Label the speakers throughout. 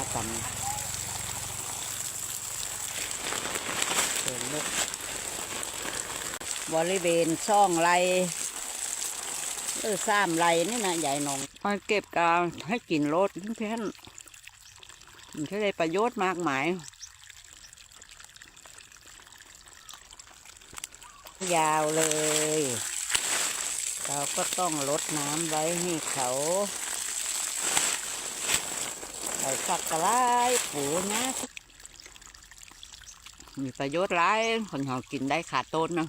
Speaker 1: าตำเดินลุกบริเวณช่องไรหรือซ้ำไรนี่นะใหญ่หนองมาเก็บกาวให้กินรสเพื่อนมันจะได้ประโยชน์มากมาย ยาวเลย เราก็ต้องลดน้ำไว้ให้เขา ใส่สักกะไรปูนะมีประโยชน์หลายคนเขากินได้ขาดต้นนะ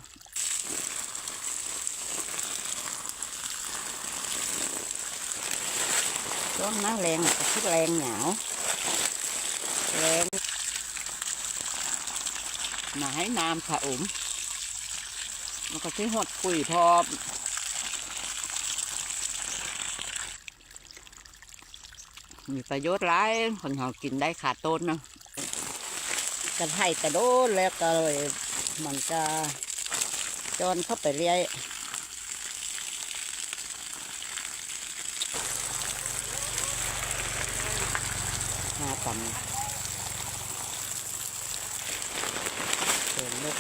Speaker 1: ต้นนะแรงคิดแรงเหงาแรงมาให้น้ำผะอุ๋มมันก็ใช้หดปุ๋ยพอ มีประโยชน์หลายคนเขากินได้ขาดต้นนะจะให้แต่โดนแล้วก็เลยมันจะจนเข้าไปเรียยหาตำเดินลุก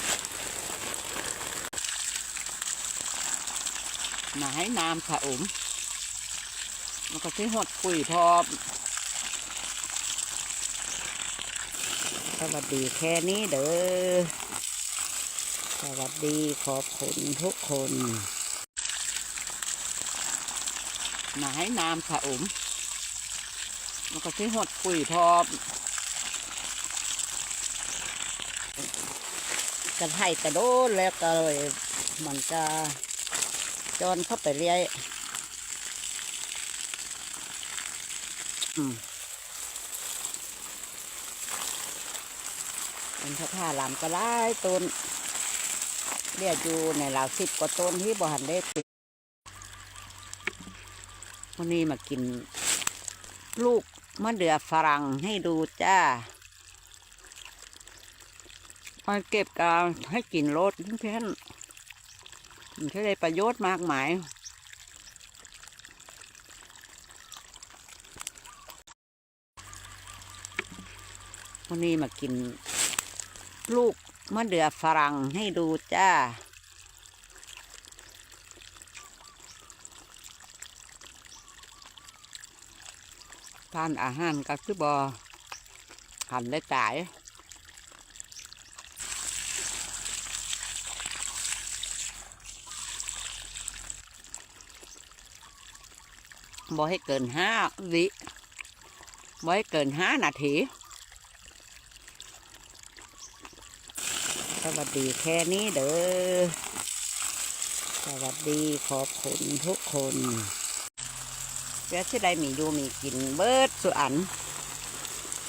Speaker 1: มาให้น้ำผะอุ๋มมันก็ใช้หดปุ๋ยพอ วัสดีแค่นี้เด้อ สวัสดีขอบคุณทุกคนมาให้น้ำผะอุ๋มมันก็ใช้หดปุ๋ยพอจะให้แต่โดนแล้วก็เลยมันจะจนเข้าไปเรียยอืม เป็นพระท่าลำก็ไล่ต้นเรียกอยู่ในราวสิบกว่าต้นที่บ่หันได้ติดวันนี้มากินลูกมะเดื่อฝรั่งให้ดูจ้ามาเก็บกาวให้กินรสเพื่อนมันจะได้ประโยชน์มากมายวันนี้มากิน ลูกมะเดื่อฝรั่งให้ดูจ้า ทานอาหารก็คือบอหันได้จ่ายบ่ให้เกินห้าวิบ่ให้เกินห้านาที วัสดีแค่นี้เด้อ สวัสดีขอบคุณทุกคนเดี๋ยวที่ไดมีอยู่มีกินเบิดสุอัน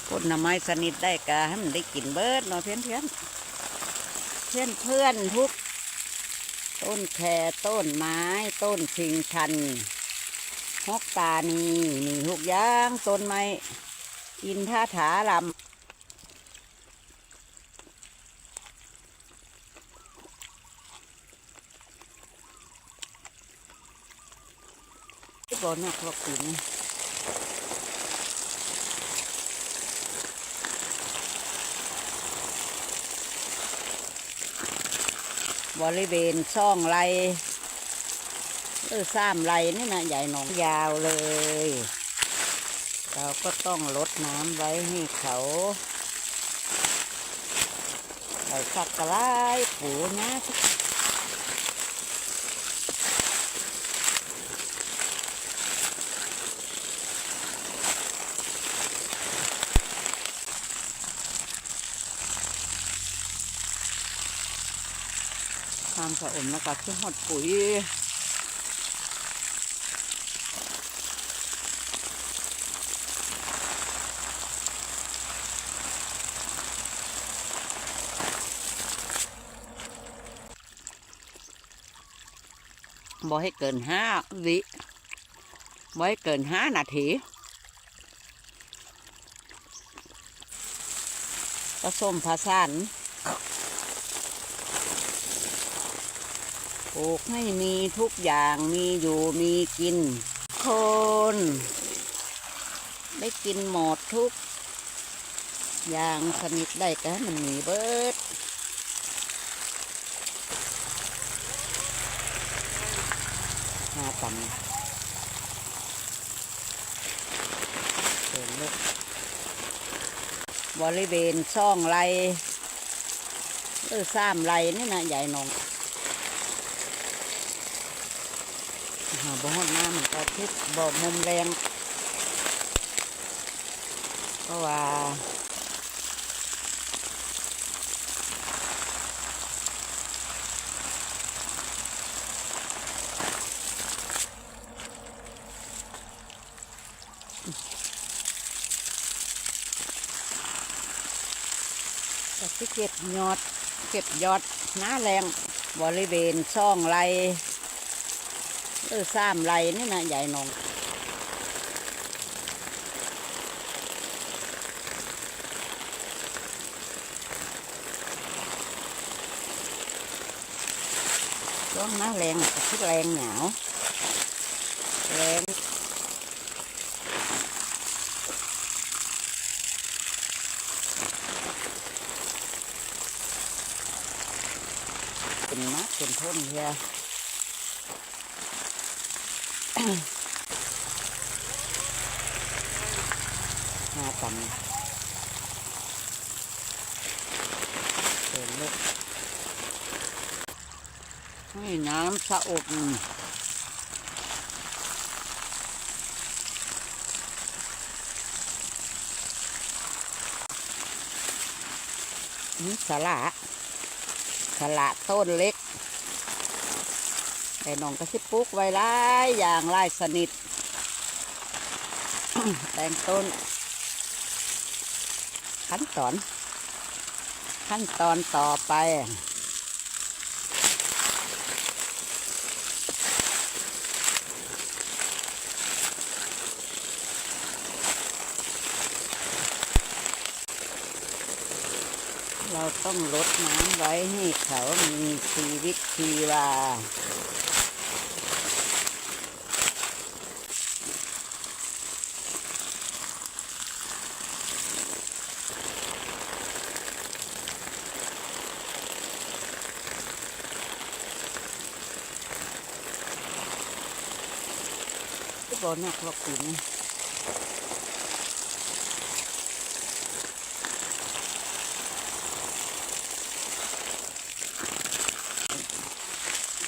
Speaker 1: ผลไม้สนิทได้กะให้มันได้กินเบิดเนาะเพื่อนเพื่อนเพื่อนเพื่อนทุก ต้นแคต้นไม้ ต้นชิงชันฮอกตานีมีทุกอย่างต้นไม้อินท่าถาลำ บอนักหรอกปีนี้บริเวณช่องไรเออซ้ำไรนี่นะใหญ่หนองยาวเลย เราก็ต้องลดน้ำไว้ให้เขาใส่สักกะไรปูนะามสะอมแล้วก็ขึ้นหดปุ๋ยบ่ให้เกินห้าวิบ่ให้เกินห้านาทีผสมผสาน ลูกให้มีทุกอย่างมีอยู่มีกิน คน ได้กินหมดทุก อย่างสนิทได้ก็มันหนีเบิดหาตำเดินลูกบริเวณช่องไรเออสามไรนี่นะใหญ่นอง หาบ่ฮอดน้ำมันก็ทิศบ่มุมแรงเพราะว่าก็สิเก็บยอด เก็บยอดหน้าแรงบริเวณช่องไร เออสามไรนี่นะใหญ่นองช่วงน้าแรงก็คือแรงหนาวแรงเป็นมัดเป็นทนเฮีย หน้าตำเป็นลูกให้น้ำสะอบนี่สละสละต้นเล็ก แต่น้องก็สิปลูกไว้หลายอย่างหลายสนิทแต่งต้น ขั้นตอน ขั้นตอนต่อไปเราต้องลดน้ำไว้ให้เขามีชีวิตชีวา บ่หนักครับคุณ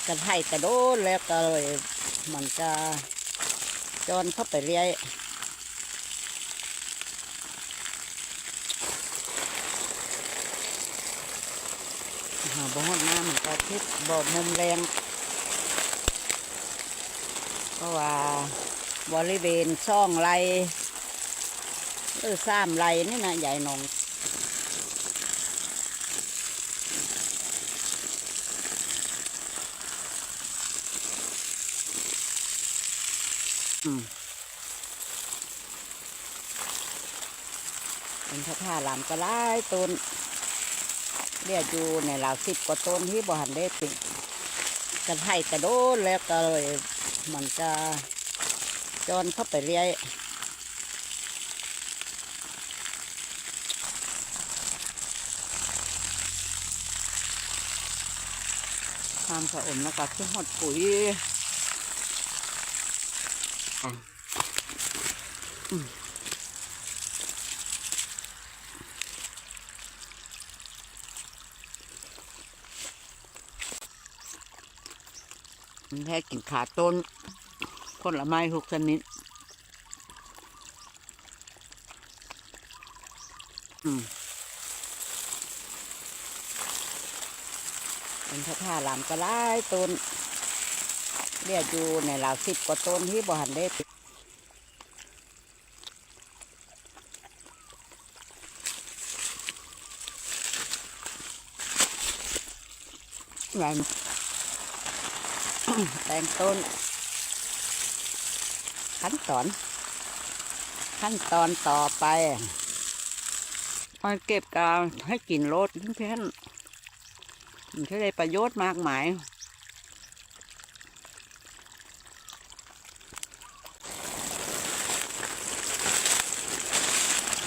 Speaker 1: กันให้กระโดดแล้วก็เลยมันจะจอนเข้าไปเรื่อยหาบ่อน้ำมันก็ทิศบ่มุมแรงเพราะว่า บริเวณช่องไรเออสามไรนี่นะใหญ่หนองอืมเป็นพระธาตุลำกระไลต้นเรียกอยู่ในราวสิบกว่าต้นที่บ่หันได้ติดกระไทกระโดดแล้วก็เลยมันจะ จนเข้าไปเรียความสะอมแล้วก็ขึ้นหดปุ๋ยอะอืมมันแค่กินขาต้น ผลไม้หกชนิดอืมเป็นพระธาตุลำกระไลายต้นเรียกอยู่ในราวสิบกว่าต้นที่บ่หันได้แตงต้น ขั้นตอน ขั้นตอนต่อไปมาเก็บกาวให้กินรสเพื่อนๆมันจะได้ประโยชน์มากมาย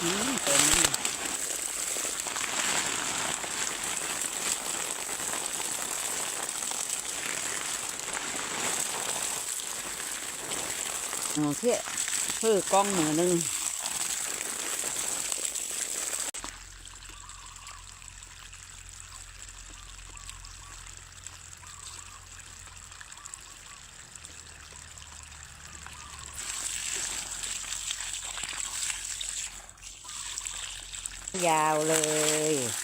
Speaker 1: อืมตัวนี้ อืม เพื่อเพื่อกล้องหมือหนึ่งยาวเลย